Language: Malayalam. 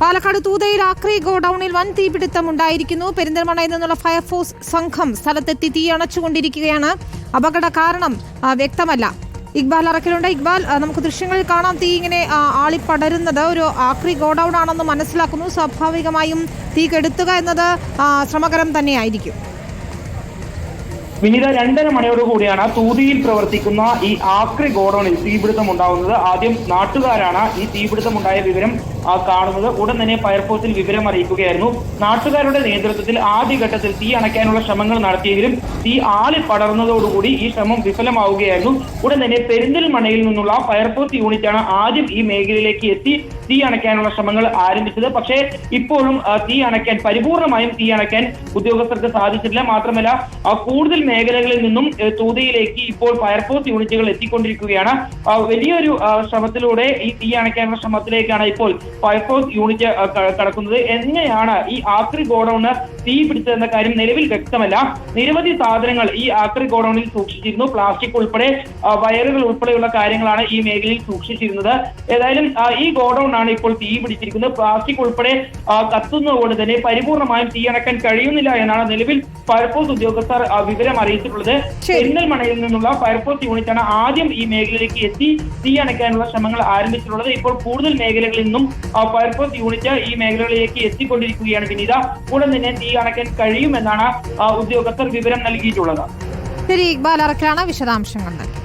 പാലക്കാട് തൂതയിൽ ആക്രി ഗോഡൌണിൽ വൻ തീപിടുത്തം ഉണ്ടായിരിക്കുന്നു പെരിന്തൽമണ്ണയിൽ നിന്നുള്ള ഫയർഫോഴ്സ് സംഘം സ്ഥലത്തെത്തി തീ അണച്ചുകൊണ്ടിരിക്കുകയാണ്. അപകട കാരണം വ്യക്തമല്ല. ഇക്ബാൽ അറക്കലുണ്ട്. ഇക്ബാൽ നമുക്ക് ദൃശ്യങ്ങളിൽ കാണാം. തീ ഇങ്ങനെ ആളിപ്പടരുന്നത് ഒരു ആക്രി ഗോഡൌൺ ആണെന്ന് മനസ്സിലാക്കുന്നു. സ്വാഭാവികമായും തീ കെടുത്തുക എന്നത് ശ്രമകരം തന്നെയായിരിക്കും. വിനീത രണ്ടര മണിയോട് കൂടിയാണ് തൂതിയിൽ പ്രവർത്തിക്കുന്ന ഈ ആക്രി ഗോഡൌണിൽ തീപിടുത്തം ഉണ്ടാകുന്നത്. ആദ്യം നാട്ടുകാരാണ് ഈ തീപിടുത്തം ഉണ്ടായ വിവരം കാണുന്നത്. ഉടൻ തന്നെ ഫയർഫോഴ്സിൽ വിവരം അറിയിക്കുകയായിരുന്നു. നാട്ടുകാരുടെ നേതൃത്വത്തിൽ ആദ്യഘട്ടത്തിൽ തീ അണയ്ക്കാനുള്ള ശ്രമങ്ങൾ നടത്തിയെങ്കിലും തീ ആളി പടർന്നതോടുകൂടി ഈ ശ്രമം വിഫലമാവുകയായിരുന്നു. ഉടൻ തന്നെ പെരിന്തൽമണയിൽ നിന്നുള്ള ഫയർഫോഴ്സ് യൂണിറ്റാണ് ആദ്യം ഈ മേഖലയിലേക്ക് എത്തി തീ അണയ്ക്കാനുള്ള ശ്രമങ്ങൾ ആരംഭിച്ചത്. പക്ഷേ ഇപ്പോഴും തീ അണയ്ക്കാൻ പരിപൂർണമായും തീ അണയ്ക്കാൻ ഉദ്യോഗസ്ഥർക്ക് സാധിച്ചിട്ടില്ല. മാത്രമല്ല കൂടുതൽ മേഖലകളിൽ നിന്നും തൂതയിലേക്ക് ഇപ്പോൾ ഫയർഫോഴ്സ് യൂണിറ്റുകൾ എത്തിക്കൊണ്ടിരിക്കുകയാണ്. വലിയൊരു ശ്രമത്തിലൂടെ ഈ തീ അണയ്ക്കാനുള്ള ശ്രമത്തിലേക്കാണ് ഇപ്പോൾ ഫയർഫോഴ്സ് യൂണിറ്റ് കടക്കുന്നത്. എങ്ങനെയാണ് ഈ ആക്രി ഗോഡൌണ് തീ പിടിച്ചതെന്ന കാര്യം നിലവിൽ വ്യക്തമല്ല. നിരവധി സാധനങ്ങൾ ഈ ആക്രി ഗോഡൌണിൽ സൂക്ഷിച്ചിരുന്നു. പ്ലാസ്റ്റിക് ഉൾപ്പെടെ വയറുകൾ ഉൾപ്പെടെയുള്ള കാര്യങ്ങളാണ് ഈ മേഖലയിൽ സൂക്ഷിച്ചിരുന്നത്. ഏതായാലും ഈ ഗോഡൌൺ ആണ് ഇപ്പോൾ തീ പിടിച്ചിരിക്കുന്നത്. പ്ലാസ്റ്റിക് ഉൾപ്പെടെ കത്തുന്നതുകൊണ്ട് തന്നെ പരിപൂർണമായും തീ അണക്കാൻ കഴിയുന്നില്ല എന്നാണ് നിലവിൽ ഫയർഫോഴ്സ് ഉദ്യോഗസ്ഥർ വിവരം അറിയിച്ചിട്ടുള്ളത്. പെരിന്തൽമണയിൽ നിന്നുള്ള ഫയർഫോഴ്സ് യൂണിറ്റാണ് ആദ്യം ഈ മേഖലയിലേക്ക് എത്തി തീ അണയ്ക്കാനുള്ള ശ്രമങ്ങൾ ആരംഭിച്ചിട്ടുള്ളത്. ഇപ്പോൾ കൂടുതൽ മേഖലകളിൽ നിന്നും ഫയർഫോഴ്സ് യൂണിറ്റ് ഈ മേഖലകളിലേക്ക് എത്തിക്കൊണ്ടിരിക്കുകയാണ്. വിനീത ഉടൻ തന്നെ തീ അണയ്ക്കാൻ കഴിയുമെന്നാണ് ഉദ്യോഗസ്ഥർ വിവരം നൽകിയിട്ടുള്ളത്. ശരി ഇക്ബാൽ അറക്കലാണ് വിശദാംശങ്ങൾ. നൽകി